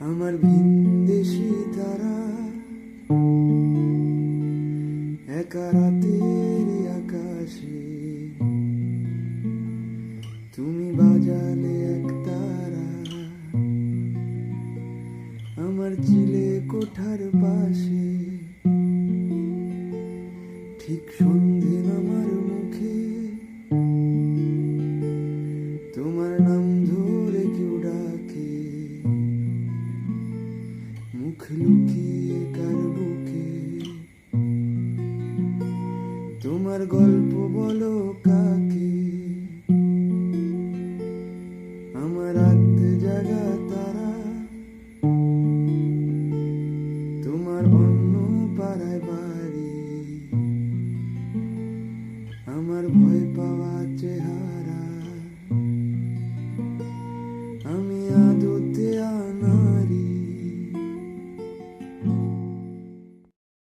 আমার ভিনদেশি তারা একা রাতের আকাশে। তুমি বাজালে এক তারা। আমার চিলে কোঠার পাশে ঠিক সন্ধে আমার মুখে। তোমার নাম ধরে কেউ ডাকে। মুখ লুকিয়ে কার বুকে? তোমার গল্প বলো, কার to play.